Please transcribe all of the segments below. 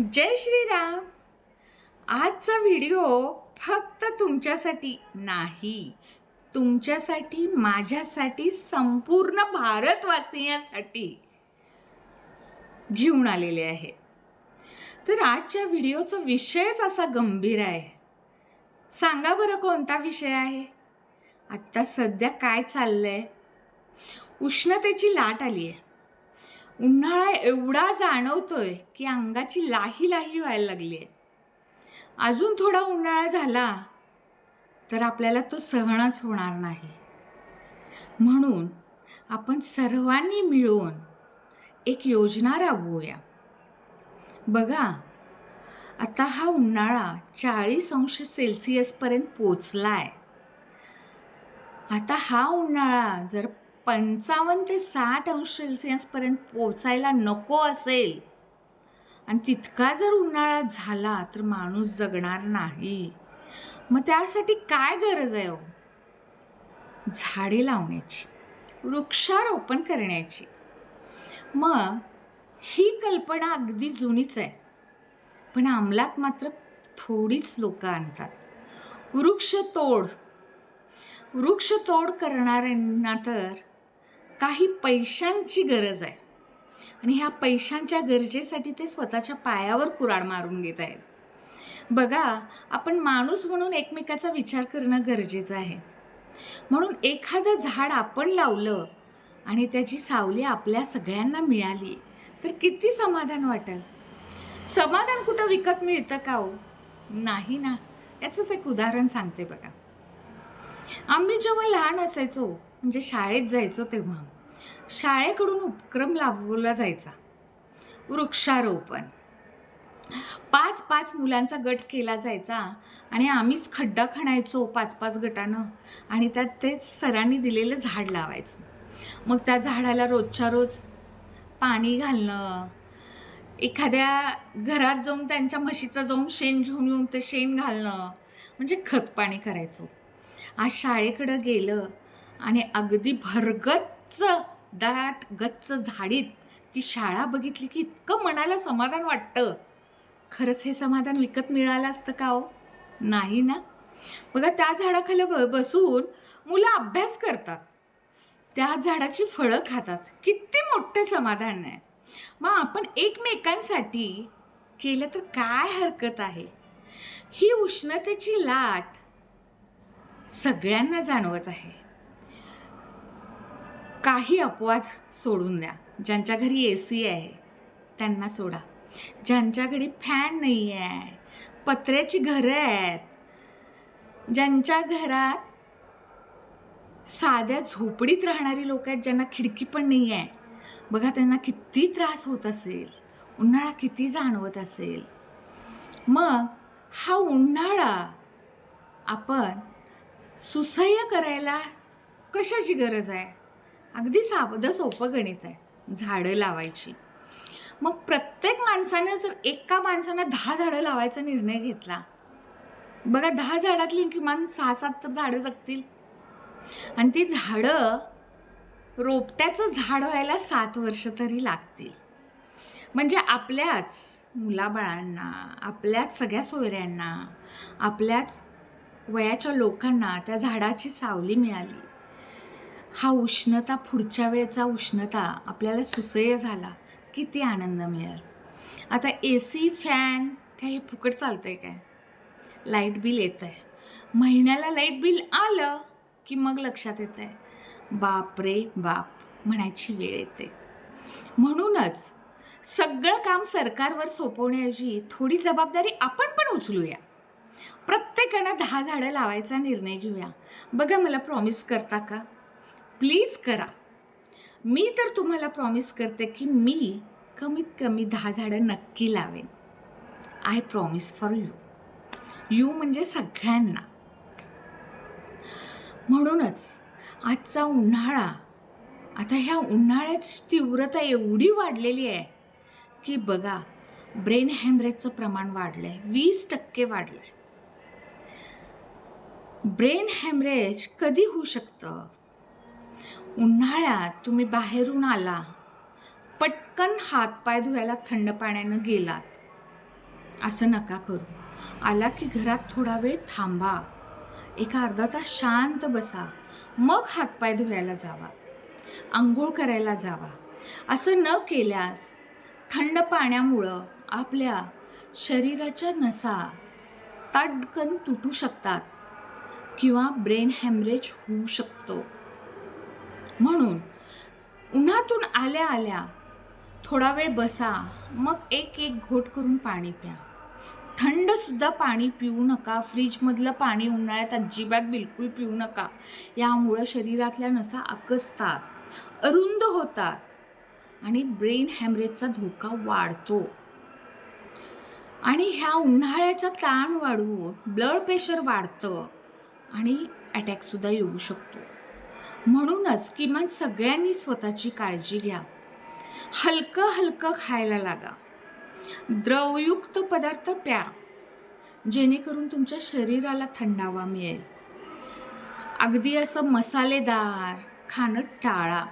जय श्रीराम. आजचा व्हिडिओ फक्त तुमच्यासाठी नाही तुमच्यासाठी माझ्यासाठी संपूर्ण भारतवासियांसाठी घेऊन आलेले आहे. तर आजच्या व्हिडिओचा विषयच असा गंभीर आहे. सांगा बरं कोणता विषय आहे? आत्ता सध्या काय चाललंय? उष्णतेची लाट आली आहे उन्हाळा एवढा जाणवतोय की अंगाची लाही लाही व्हायला लागली आहे अजून थोडा उन्हाळा झाला तर आपल्याला तो सहनच होणार नाही. म्हणून आपण सर्वांनी मिळून एक योजना राबवूया. बघा आता हा उन्हाळा चाळीस अंश सेल्सिअसपर्यंत पोचला आहे आता हा उन्हाळा जर पंचावन्न ते साठ अंश सेल्सिअसपर्यंत पोचायला नको असेल. आणि तितका जर उन्हाळा झाला तर माणूस जगणार नाही. मग त्यासाठी काय गरज आहे हो? झाडे लावण्याची वृक्षारोपण करण्याची. मग ही कल्पना अगदी जुनीच आहे. पण अंमलात मात्र थोडीच लोक आणतात. वृक्षतोड वृक्षतोड करणाऱ्यांना तर काही पैशांची गरज आहे. आणि ह्या पैशांच्या गरजेसाठी ते स्वतःच्या पायावर कुराड मारून घेत आहेत. बघा आपण माणूस म्हणून एकमेकाचा विचार करणं गरजेचं आहे. म्हणून एखादं झाड आपण लावलं आणि त्याची सावली आपल्या सगळ्यांना मिळाली तर किती समाधान वाटेल? समाधान कुठं विकत मिळतं का हो? नाही ना. याचंच एक उदाहरण सांगते बघा. आम्ही जेव्हा लहान असायचो म्हणजे शाळेत जायचो तेव्हा. शाळेकडून उपक्रम लाभवला जायचा. वृक्षारोपण. पाच पाच मुलांचा गट केला जायचा आणि आम्हीच खड्डा खणायचो पाच पाच गटानं आणि त्यात तेच सरांनी दिलेलं झाड लावायचो. मग त्या झाडाला रोजच्या रोज पाणी घालणं एखाद्या घरात जाऊन त्यांच्या म्हशीचं जाऊन शेण घेऊन येऊन ते शेण घालणं म्हणजे खतपाणी करायचो. आज शाळेकडं गेलं आणि अगदी भरगच्च दाट गच्च झाडीत ती शाळा बघितली की इतकं मनाला समाधान वाटतं. खरंच हे समाधान विकत मिळालं असतं का हो? नाही ना? बघा त्या झाडाखाली ब बसून मुलं अभ्यास करतात. त्या झाडाची फळं खातात. किती मोठं समाधान आहे. मग आपण एकमेकांसाठी केलं तर काय हरकत आहे? ही उष्णतेची लाट सगळ्यांना जाणवत आहे. काही अपवाद सोडून द्या. ज्यांच्या घरी ए सी आहे त्यांना सोडा. ज्यांच्या घरी फॅन नाही आहे पत्र्याची घरं आहेत ज्यांच्या घरात साध्या झोपडीत राहणारी लोक आहेत ज्यांना खिडकी पण नाही आहे बघा त्यांना किती त्रास होत असेल उन्हाळा किती जाणवत असेल. मग हा उन्हाळा आपण सुसह्य करायला कशाची गरज आहे? अगदी साधं सोपं गणित आहे. झाडं लावायची. मग प्रत्येक माणसानं जर एका माणसानं दहा झाडं लावायचा निर्णय घेतला बघा दहा झाडातली किमान सहा सात तर झाडं जगतील. आणि ती झाडं रोपट्याचं झाड व्हायला सात वर्ष तरी लागतील. म्हणजे आपल्याच मुलाबाळांना आपल्याच सगळ्या सोयऱ्यांना आपल्याच वयाच्या लोकांना त्या झाडाची सावली मिळाली. हा उष्णता पुढच्या वेळचा उष्णता आपल्याला सुसह्य झाला किती आनंद मिळेल. आता ए सी फॅन काय हे फुकट चालतं आहे काय? लाइट बिल येतं आहे महिन्याला लाइट बिल आलं की मग लक्षात येतं आहे बाप रे बाप म्हणायची वेळ येते. म्हणूनच सगळं काम सरकारवर सोपवण्याऐवजी थोडी जबाबदारी आपण पण उचलूया. प्रत्येकानं दहा झाडं लावायचा निर्णय घेऊया. बघा मला प्रॉमिस करता का? प्लीज करा. मी तर तुम्हाला प्रॉमिस करते की मी कमीत कमी दहा झाडं नक्की लावेन. I promise for you you म्हणजे सगळ्यांना. म्हणूनच आजचा उन्हाळा आता ह्या उन्हाळ्याची तीव्रता एवढी वाढलेली आहे की बघा ब्रेन हॅमरेजचं प्रमाण वाढलं आहे वीस टक्के वाढलं आहे ब्रेन हॅमरेज कधी होऊ शकतं? उन्हाळ्यात तुम्ही बाहेरून आला. पटकन हातपाय धुवायला थंड पाण्यानं गेलात. असं नका करू. आला की घरात थोडा वेळ थांबा. एका अर्धा तास शांत बसा. मग हातपाय धुवायला जावा. आंघोळ करायला जावा. असं न केल्यास थंड पाण्यामुळं आपल्या शरीराच्या नसा ताटकन तुटू शकतात किंवा ब्रेन हॅमरेज होऊ शकतो. म्हणून उन्हातून आल्या आल्या थोडा वेळ बसा मग एक एक घोट करून पाणी प्या. थंडसुद्धा पाणी पिऊ नका फ्रीजमधलं पाणी उन्हाळ्यात अजिबात बिलकुल पिऊ नका. यामुळं शरीरातल्या नसा आकसतात अरुंद होतात आणि ब्रेन हॅमरेजचा धोका वाढतो. आणि ह्या उन्हाळ्याचा ताण वाढवून ब्लड प्रेशर वाढतं आणि अटॅकसुद्धा येऊ शकतो. म्हणूनच किमान सगळ्यांनी स्वतःची काळजी घ्या. हलकं हलकं खायला लागा. द्रवयुक्त पदार्थ प्या. जेणेकरून तुमच्या शरीराला थंडावा मिळेल. अगदी असं मसालेदार खाणं टाळा.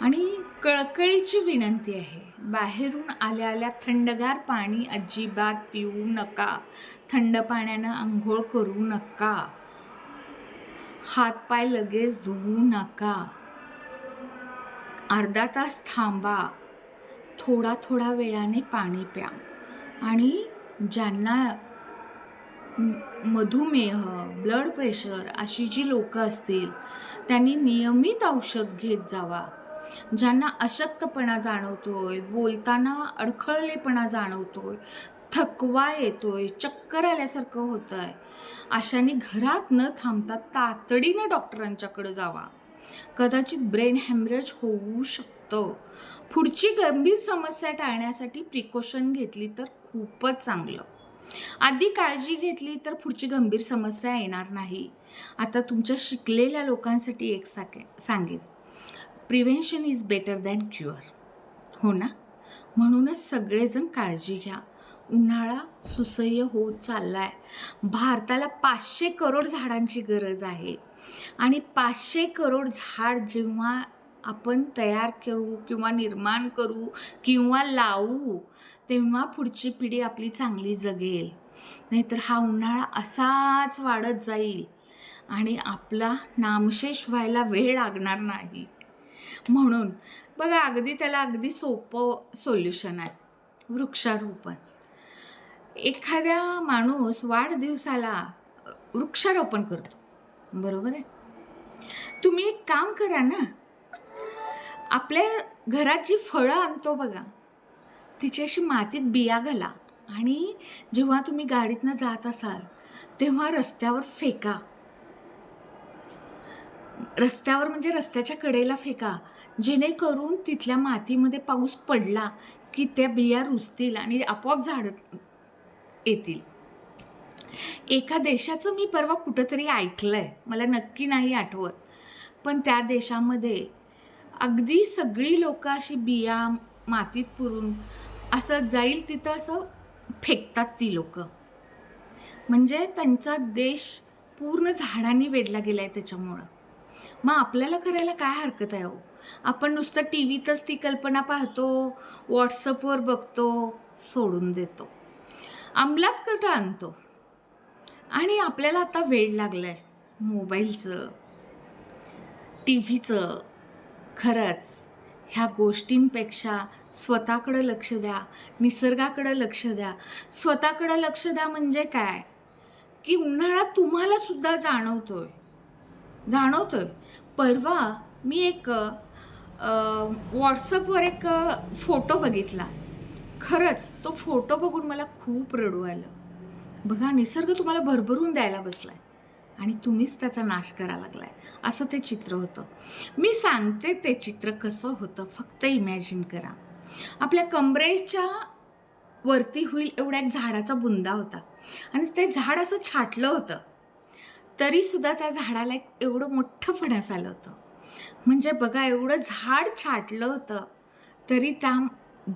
आणि कळकळीची विनंती आहे बाहेरून आल्या आल्या थंडगार पाणी अजिबात पिऊ नका. थंड पाण्यानं आंघोळ करू नका. हातपाय लगेच धुवू नका. अर्धा तास थांबा. थोडा थोडा वेळाने पाणी प्या. आणि ज्यांना मधुमेह ब्लड प्रेशर अशी जी लोकं असतील त्यांनी नियमित औषध घेत जावा. ज्यांना अशक्तपणा जाणवतोय बोलताना अडखळलेपणा जाणवतोय थकवा येतोय चक्कर आल्यासारखं होत आहे अशाने घरात न थांबता तातडीनं डॉक्टरांच्याकडे जावा. कदाचित ब्रेन हॅमरेज होऊ शकतं. पुढची गंभीर समस्या टाळण्यासाठी प्रिकॉशन घेतली तर खूपच चांगलं. आधी काळजी घेतली तर पुढची गंभीर समस्या येणार नाही. आता तुमच्या शिकलेल्या लोकांसाठी एक साके सांगेन. Prevention is better than cure. हो ना? म्हणूनच सगळेजण काळजी घ्या. उन्हाळा सुसह्य होत चालला आहे भारताला पाचशे करोड झाडांची गरज आहे. आणि पाचशे करोड झाड जेव्हा आपण तयार करू किंवा निर्माण करू किंवा लावू तेव्हा पुढची पिढी आपली चांगली जगेल. नाहीतर हा उन्हाळा असाच वाढत जाईल आणि आपला नामशेष व्हायला वेळ लागणार नाही. म्हणून बघा अगदी त्याला अगदी सोपं सोल्युशन आहे. वृक्षारोपण. एखाद्या माणूस वाढदिवसाला वृक्षारोपण करतो. बरोबर आहे? तुम्ही एक काम करा ना. आपल्या घरात जी फळं आणतो बघा तिची अशी मातीत बिया घाला आणि जेव्हा तुम्ही गाडीतनं जात असाल तेव्हा रस्त्यावर फेका. रस्त्यावर म्हणजे रस्त्याच्या कडेला फेका. जेणेकरून तिथल्या मातीमध्ये पाऊस पडला की त्या बिया रुजतील आणि आपोआप झाडं येतील. एका देशाचं मी परवा कुठंतरी ऐकलं आहे मला नक्की नाही आठवत. पण त्या देशामध्ये अगदी सगळी लोकं अशी बिया मातीत पुरून असं जाईल तिथं असं फेकतात ती लोकं. म्हणजे त्यांचा देश पूर्ण झाडांनी वेढला गेला आहे त्याच्यामुळं. मग आपल्याला करायला काय हरकत आहे हो? आपण नुसतं टी व्हीतच ती कल्पना पाहतो व्हॉट्सअपवर बघतो सोडून देतो. अंमलात कटा आणतो. आणि आपल्याला आता वेळ लागला आहे मोबाईलचं टी व्हीचं खरंच ह्या गोष्टींपेक्षा स्वतःकडं लक्ष द्या निसर्गाकडं लक्ष द्या. स्वतःकडं लक्ष द्या म्हणजे काय? की उन्हाळा तुम्हालासुद्धा जाणवतो आहे जाणवतो आहे परवा मी एक व्हॉट्सअपवर एक फोटो बघितला. खरंच तो फोटो बघून मला खूप रडू आलं. बघा निसर्ग तुम्हाला भरभरून द्यायला बसलाय आणि तुम्हीच त्याचा नाश करायला लागलाय. असं ते चित्र होतं. मी सांगते ते चित्र कसं होतं. फक्त इमॅजिन करा. आपल्या कमरेच्या वरती होईल एवढ्या एक झाडाचा बुंदा होता. आणि ते झाड असं छाटलं होतं. तरीसुद्धा त्या झाडाला एक एवढं मोठं फणस आलं होतं. म्हणजे बघा एवढं झाड छाटलं होतं तरी त्या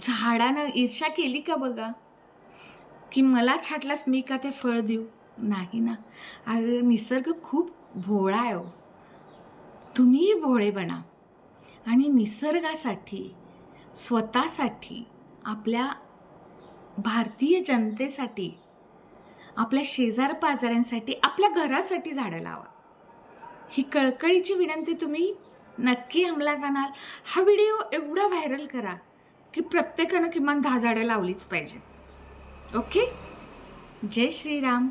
झाडानं ईर्षा केली का बघा? की मला छाटलास मी का ते फळ देऊ? नाही ना. अरे निसर्ग खूप भोळा आहे हो. तुम्हीही भोळे बना. आणि निसर्गासाठी स्वतःसाठी आपल्या भारतीय जनतेसाठी आपल्या शेजार पाजाऱ्यांसाठी आपल्या घरासाठी झाडं लावा. ही कळकळीची विनंती तुम्ही नक्की अंमलात आणाल. हा व्हिडिओ एवढा व्हायरल करा. की प्रत्येकानं किमान दहा झाडं लावलीच पाहिजेत. ओके? जय श्रीराम.